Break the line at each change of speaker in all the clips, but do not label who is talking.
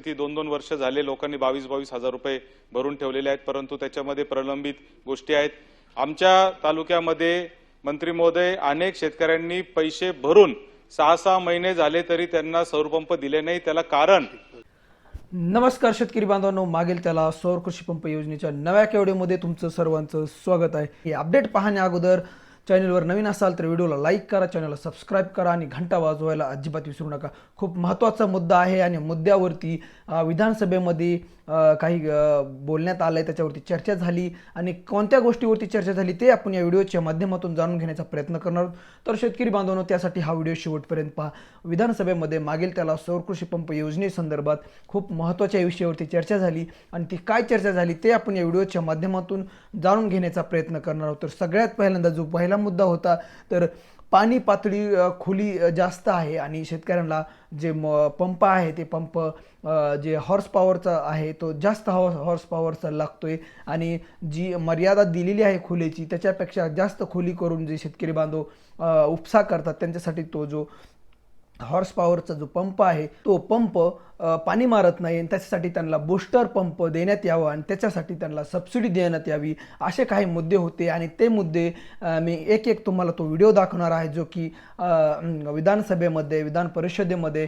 ती दोन दोन वर्ष झाले लोकांनी बावीस बावीस हजार रुपये भरून ठेवलेले आहेत परंतु त्याच्यामध्ये प्रलंबित गोष्टी आहेत. आमच्या तालुक्यामध्ये मंत्री महोदय अनेक शेतकऱ्यांनी पैसे भरून सहा सहा महिने झाले तरी त्यांना सौरपंप दिले नाही. त्याला कारण?
नमस्कार शेतकरी बांधवांनो मागेल त्याला सौर कृषी पंप योजनेच्या नव्या केवडीमध्ये तुमचं सर्वांचं स्वागत आहे. हे अपडेट पाहण्या अगोदर चॅनलवर नवीन असाल तर व्हिडिओला लाईक करा चॅनलला सबस्क्राईब करा आणि घंटा वाजवायला अजिबात विसरू नका. खूप महत्त्वाचा मुद्दा आहे आणि मुद्द्यावरती विधानसभेमध्ये काही बोलण्यात आलं आहे त्याच्यावरती चर्चा झाली आणि कोणत्या गोष्टीवरती चर्चा झाली ते आपण या व्हिडिओच्या माध्यमातून जाणून घेण्याचा प्रयत्न करणार आहोत. तर शेतकरी बांधवांनो त्यासाठी हा व्हिडिओ शेवटपर्यंत पहा. विधानसभेमध्ये मागील त्याला सौर कृषी पंप योजनेसंदर्भात खूप महत्त्वाच्या विषयावरती चर्चा झाली आणि ती काय चर्चा झाली ते आपण या व्हिडिओच्या माध्यमातून जाणून घेण्याचा प्रयत्न करणार आहोत. तर सगळ्यात पहिल्यांदा जो पहिला मुद्दा होता तर पाणी पातळी खोली जास्त आहे आणि शेतकऱ्यांना जे म पंप आहे ते पंप जे हॉर्स पॉवरचा आहे तो जास्त हॉर्स हॉर्स पॉवरचा लागतोय आणि जी मर्यादा दिलेली आहे खोलीची त्याच्यापेक्षा जास्त खोली करून जे शेतकरी बांधव उपसा करतात त्यांच्यासाठी तो जो हॉर्स पॉवरचा जो पंप आहे तो पंप पाणी मारत नाही आणि त्याच्यासाठी त्यांना बूस्टर पंप देण्यात यावा आणि त्याच्यासाठी त्यांना सबसिडी देण्यात यावी असे काही मुद्दे होते आणि ते मुद्दे मी एक एक तुम्हाला तो व्हिडिओ दाखवणार आहे जो की विधानसभेमध्ये विधान परिषदेमध्ये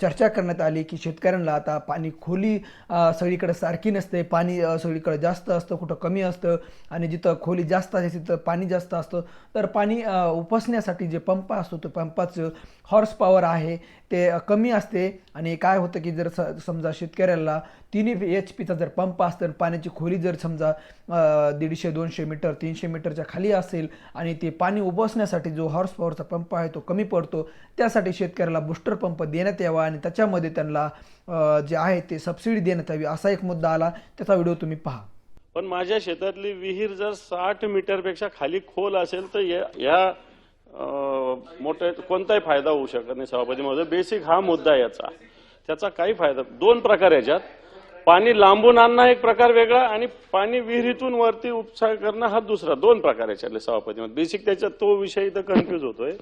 चर्चा करण्यात आली की शेतकऱ्यांना आता पाणी खोली सगळीकडे सारखी नसते. पाणी सगळीकडे जास्त असतं कुठं कमी असतं आणि जिथं खोली जास्त असते तिथं पाणी जास्त असतं. तर पाणी उपसण्यासाठी जे पंप असतो तो पंपाचं हॉर्स पॉवर आहे ते कमी असते. आणि काय होतं की जर स समजा शेतकऱ्याला तिन्ही एच पीचा जर पंप असतं आणि पाण्याची खोली जर समजा दीडशे दोनशे मीटर तीनशे मीटरच्या खाली असेल आणि ते पाणी उपसण्यासाठी जो हॉर्स पॉवरचा पंप आहे तो कमी पडतो त्यासाठी शेतकऱ्याला बुस्टर पंप देण्यात यावा आणि त्याच्यामध्ये त्यांना जे आहे ते सबसिडी देण्यात यावी असा एक मुद्दा आला. त्याचा व्हिडिओ तुम्ही पहा.
पण माझ्या शेतातली विहीर जर साठ मीटरपेक्षा खाली खोल असेल तर या- या मोठ्या कोणताही फायदा होऊ शकत नाही सभापती महोदय. बेसिक हा मुद्दा आहे याचा. त्याचा काही फायदा दोन प्रकार याच्यात. पाणी लांबून आणणं एक प्रकार वेगळा आणि पाणी विहिरीतून वरती उपचार करणं हा दुसरा. दोन प्रकार याच्यातले सभापती महोदय. बेसिक त्याच्यात तो विषय इथं कन्फ्यूज होतोय.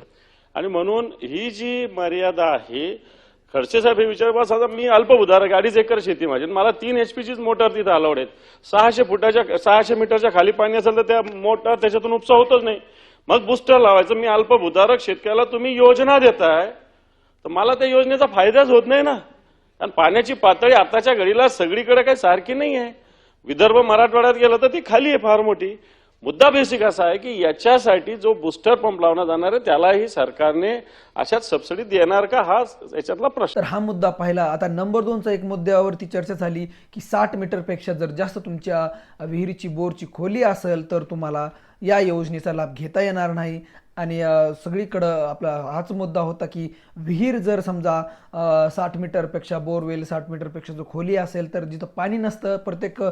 आणि म्हणून ही जी मर्यादा आहे खडसे साहेब हे विचार बस आता मी अल्पभूधारक अडीच एकर शेती माझी. मला तीन एचपीचीच मोटर तिथं अलाउड आहेत. सहाशे फुटाच्या सहाशे मीटरच्या खाली पाणी असेल तर त्या मोटर त्याच्यातून उपसा होतच नाही. मग बुस्टर लावायचं. मी अल्पभूधारक शेतकऱ्याला तुम्ही योजना देताय. तर मला त्या योजनेचा फायदाच होत नाही ना. कारण पाण्याची पातळी आताच्या घडीला सगळीकडे काही सारखी नाही आहे विदर्भ मराठवाड्यात गेलं तर ती खाली आहे फार मोठी. मुद्दा बेसिक असा आहे की याच्यासाठी जो बुस्टर पंप लावला जाणार आहे त्यालाही सरकारने अशाच सबसिडी देणार का? हा याच्यातला प्रश्न.
तर हा मुद्दा पाहिला. आता नंबर दोनचा एक मुद्द्यावरती चर्चा झाली की साठ मीटरपेक्षा जर जास्त तुमच्या विहिरीची बोरची खोली असेल तर तुम्हाला या योजनेचा लाभ घेता येणार नाही. आणि सगळीकडं आपला हाच मुद्दा होता की विहीर जर समजा साठ मीटरपेक्षा बोरवेल साठ मीटरपेक्षा जो खोली असेल तर जिथं पाणी नसतं प्रत्येक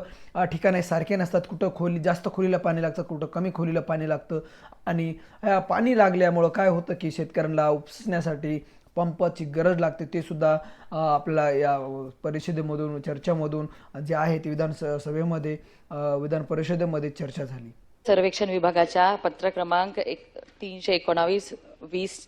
ठिकाणी सारखे नसतात. कुठं खोली जास्त खोलीला पाणी लागतं कुठं कमी खोलीला पाणी लागतं. आणि ह्या पाणी लागल्यामुळं काय होतं की शेतकऱ्यांना उपसण्यासाठी पंपाची गरज लागते. ते सुद्धा आपला या परिषदेमधून चर्चामधून जे आहे ते विधानसभेमध्ये सभेमध्ये विधान परिषदेमध्ये चर्चा झाली.
सर्वेक्षण विभागाच्या पत्र क्रमांक एक तीनशे एकोणावीस वीस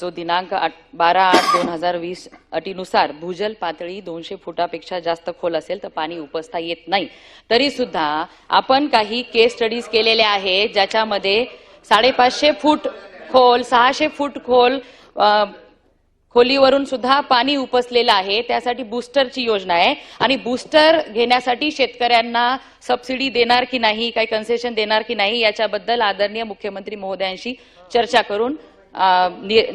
जो दिनांक आठ बारा आठ दोन हजार वीस अटीनुसार भूजल पातळी दोनशे फुटापेक्षा जास्त खोल असेल तर पाणी उपसता येत नाही. तरी सुद्धा आपण काही केस स्टडीज केलेल्या आहेत ज्याच्यामध्ये साडेपाचशे फूट खोल सहाशे फूट खोल खोलीवरून सुद्धा पाणी उपसलेलं आहे. त्यासाठी बूस्टरची योजना आहे. आणि बूस्टर घेण्यासाठी शेतकऱ्यांना सबसिडी देणार की नाही काही कन्सेशन देणार की नाही याच्याबद्दल आदरणीय मुख्यमंत्री महोदयांशी चर्चा करून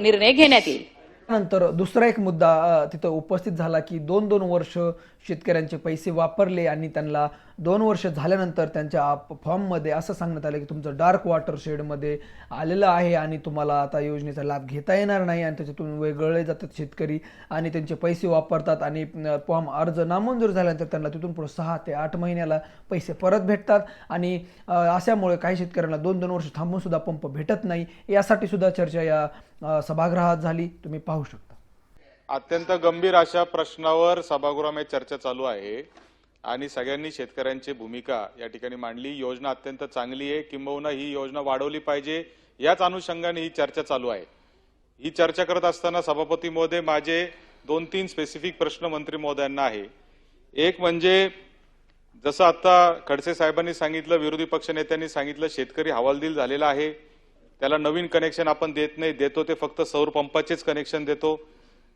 निर्णय घेण्यात येईल.
नंतर दुसरा एक मुद्दा तिथं उपस्थित झाला की दोन दोन वर्ष शेतकऱ्यांचे पैसे वापरले आणि त्यांना दोन वर्ष झाल्यानंतर त्यांच्या फॉर्ममध्ये असं सांगण्यात आलं की तुमचं डार्क वॉटर शेडमध्ये आलेलं आहे आणि तुम्हाला आता योजनेचा लाभ घेता येणार नाही आणि त्याच्यातून वेगळे जातात शेतकरी आणि त्यांचे पैसे वापरतात आणि फॉर्म अर्ज नामंजूर झाल्यानंतर त्यांना तिथून पुढे सहा ते आठ महिन्याला पैसे परत भेटतात. आणि अशामुळे काही शेतकऱ्यांना दोन दोन वर्ष थांबूनसुद्धा पंप भेटत नाही. यासाठी सुद्धा चर्चा या सभागृहात झाली. तुम्ही पाहू शकता.
अत्यंत गंभीर अशा प्रश्नावर सभागृहामध्ये चर्चा चालू आहे. आणि सगळ्यांनी शेतकऱ्यांची भूमिका या ठिकाणी मांडली. योजना अत्यंत चांगली आहे. किंबहुना ही योजना वाढवली पाहिजे याच अनुषंगाने ही चर्चा चालू आहे. ही चर्चा करत असताना सभापती महोदय माझे दोन तीन स्पेसिफिक प्रश्न मंत्री महोदयांना आहे. एक म्हणजे जसं आता खडसे साहेबांनी सांगितलं विरोधी पक्षनेत्यांनी सांगितलं शेतकरी हवालदिल झालेला आहे. त्याला नवीन कनेक्शन आपण देत नाही. देतो ते फक्त सौर पंपाचेच कनेक्शन देतो.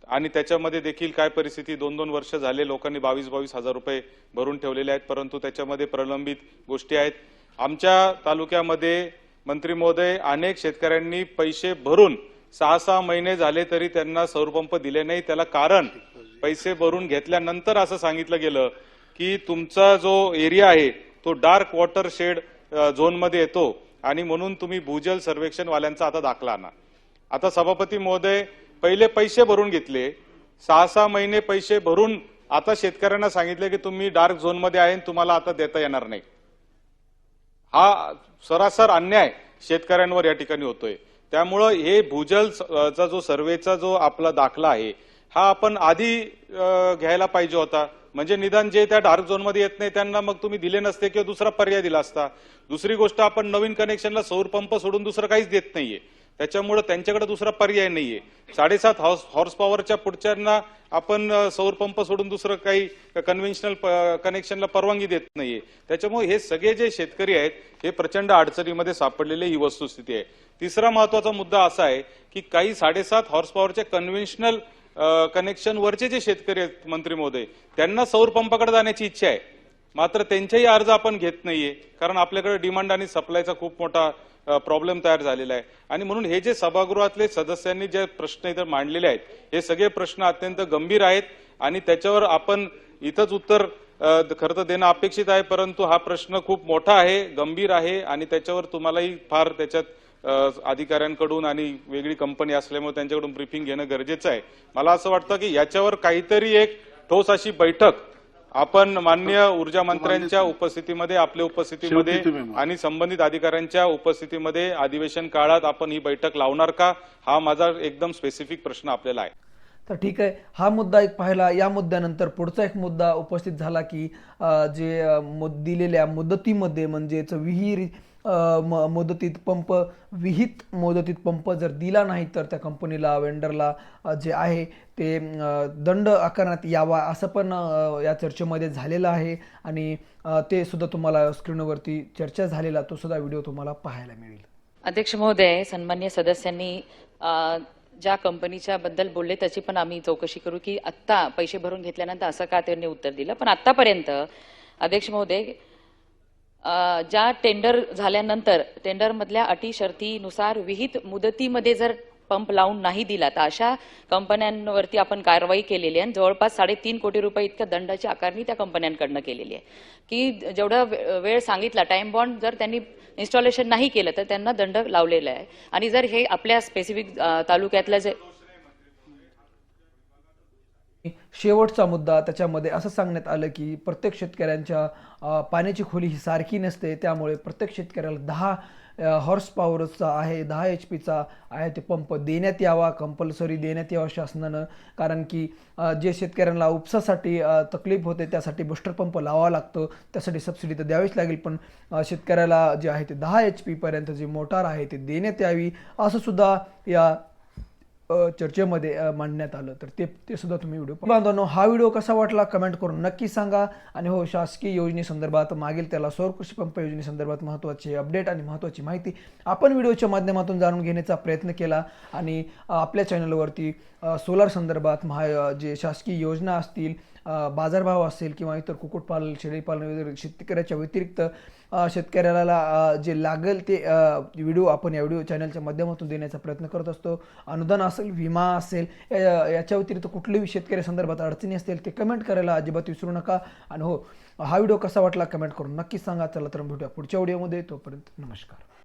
आणि त्याच्यामध्ये देखील काय परिस्थिती? दोन दोन वर्ष झाले लोकांनी बावीस बावीस हजार रुपये भरून ठेवलेले आहेत परंतु त्याच्यामध्ये प्रलंबित गोष्टी आहेत. आमच्या तालुक्यामध्ये मंत्री महोदय अनेक शेतकऱ्यांनी पैसे भरून सहा सहा महिने झाले तरी त्यांना सौरपंप दिले नाही. त्याला कारण पैसे भरून घेतल्यानंतर असं सांगितलं गेलं की तुमचा जो एरिया आहे तो डार्क वॉटर शेड झोनमध्ये येतो आणि म्हणून तुम्ही भूजल सर्वेक्षणवाल्यांचा आता दाखला आणा. आता सभापती महोदय पहिले पैसे भरून घेतले. सहा सहा महिने पैसे भरून आता शेतकऱ्यांना सांगितले की तुम्ही डार्क झोनमध्ये आहे आणि तुम्हाला आता देता येणार नाही. हा सरासर अन्याय शेतकऱ्यांवर या ठिकाणी होतोय. त्यामुळं हे भूजल चा जो सर्वेचा जो आपला दाखला आहे हा आपण आधी घ्यायला पाहिजे होता. म्हणजे निदान जे त्या डार्क झोनमध्ये येत नाही त्यांना मग तुम्ही दिले नसते किंवा दुसरा पर्याय दिला असता. दुसरी गोष्ट आपण नवीन कनेक्शनला सौर पंप सोडून दुसरं काहीच देत नाहीये. त्याच्यामुळे त्यांच्याकडे दुसरा पर्याय नाहीये. साडेसात हॉर्स हॉर्स पॉवरच्या पुढच्यांना आपण सौर पंप सोडून दुसरं काही कन्व्हेन्शनल कनेक्शनला परवानगी देत नाहीये. त्याच्यामुळे हे सगळे जे शेतकरी आहेत हे प्रचंड अडचणीमध्ये सापडलेले ही वस्तुस्थिती आहे. तिसरा महत्त्वाचा मुद्दा असा आहे की काही साडेसात हॉर्स पॉवरच्या कन्व्हेन्शनल कनेक्शनवरचे जे शेतकरी आहेत मंत्री महोदय त्यांना सौर पंपाकडे जाण्याची इच्छा आहे. मात्र त्यांचेही अर्ज आपण घेत नाहीये कारण आपल्याकडे डिमांड आणि सप्लायचा खूप मोठा प्रॉब्लेम तयार झालेला आहे. आणि म्हणून हे जे सभागृहातले सदस्यांनी जे प्रश्न इथं मांडलेले आहेत हे सगळे प्रश्न अत्यंत गंभीर आहेत आणि त्याच्यावर आपण इथंच उत्तर खरं तर देणं अपेक्षित आहे परंतु हा प्रश्न खूप मोठा आहे गंभीर आहे आणि त्याच्यावर तुम्हालाही फार त्याच्यात अधिकाऱ्यांकडून आणि वेगळी कंपनी असल्यामुळे त्यांच्याकडून ब्रीफिंग घेणं गरजेचं आहे. मला असं वाटतं की याच्यावर काहीतरी एक ठोस अशी बैठक आपण मान्य ऊर्जा मंत्र्यांच्या उपस्थितीमध्ये आपल्या उपस्थितीमध्ये. आणि संबंधित अधिकाऱ्यांच्या उपस्थितीमध्ये अधिवेशन काळात आपण ही बैठक लावणार का? हा माझा एकदम स्पेसिफिक प्रश्न आपल्याला आहे.
तर ठीक आहे. हा मुद्दा एक पाहिला. या मुद्द्यानंतर पुढचा एक मुद्दा उपस्थित झाला की जे दिलेल्या मुदतीमध्ये म्हणजेच विहीर म- मुदतीत पंप विहित मुदतीत पंप जर दिला नाही तर त्या कंपनीला वेंडरला जे आहे ते दंड आकारण्यात यावा असं पण या चर्चेमध्ये झालेलं आहे. आणि ते सुद्धा तुम्हाला स्क्रीनवरती चर्चा झालेला तो सुद्धा व्हिडिओ तुम्हाला पाहायला मिळेल.
अध्यक्ष महोदय सन्मान्य सदस्यांनी ज्या कंपनीच्या बद्दल बोलले त्याची पण आम्ही चौकशी करू की आत्ता पैसे भरून घेतल्यानंतर असं का त्यांनी उत्तर दिलं? पण आतापर्यंत अध्यक्ष महोदय ज्या टेंडर झाल्यानंतर टेंडरमधल्या अटी शर्तीनुसार विहित मुदतीमध्ये जर पंप लावून नाही दिला तर अशा कंपन्यांवरती आपण कारवाई केलेली आहे. आणि जवळपास साडेतीन कोटी रुपये इतक्या दंडाची आकारणी त्या कंपन्यांकडनं केलेली आहे. की जेवढा वे- वेळ सांगितला टाइम बॉन्ड जर त्यांनी इन्स्टॉलेशन नाही केलं तर त्यांना दंड लावलेला आहे. आणि जर हे आपल्या स्पेसिफिक तालुक्यातलं जे
शेवटचा मुद्दा त्याच्यामध्ये असं सांगण्यात आलं की प्रत्येक शेतकऱ्यांच्या पाण्याची खोली ही सारखी नसते त्यामुळे प्रत्येक शेतकऱ्याला दहा हॉर्स पॉवरचा आहे दहा एच पीचा आहे ते पंप देण्यात यावा कंपल्सरी देण्यात यावा शासनानं. कारण की जे शेतकऱ्यांना उपसासाठी तकलीफ होते त्यासाठी बुस्टर पंप लावावा लागतो त्यासाठी सबसिडी तर द्यावीच लागेल. पण शेतकऱ्याला जे आहे ते दहा एच पीपर्यंत जी मोटार आहे ते देण्यात यावी असं सुद्धा या चर्चेमध्ये मांडण्यात आलं. तर ते ते सुद्धा तुम्ही व्हिडिओ बांधवांनो हा व्हिडिओ कसा वाटला कमेंट करून नक्की सांगा. आणि हो शासकीय योजनेसंदर्भात मागील त्याला सौर कृषी पंप योजनेसंदर्भात महत्त्वाचे अपडेट आणि महत्त्वाची माहिती आपण व्हिडिओच्या माध्यमातून जाणून घेण्याचा प्रयत्न केला. आणि आपल्या चॅनलवरती सोलार संदर्भात महा जे शासकीय योजना असतील बाजारभाव असेल किंवा इतर कुक्कुटपालन शेळीपालन वगैरे शेतकऱ्याच्या व्यतिरिक्त शेतकऱ्याला जे लागेल ते व्हिडिओ आपण या व्हिडिओ चॅनलच्या माध्यमातून देण्याचा प्रयत्न करत असतो. अनुदान असेल विमा असेल याच्या व्यतिरिक्त कुठल्याही शेतकऱ्या संदर्भात अडचणी असतील ते कमेंट करायला अजिबात विसरू नका. आणि हो हा व्हिडिओ कसा वाटला कमेंट करून नक्कीच सांगा. चला तर भेटूया पुढच्या व्हिडिओमध्ये. तोपर्यंत नमस्कार.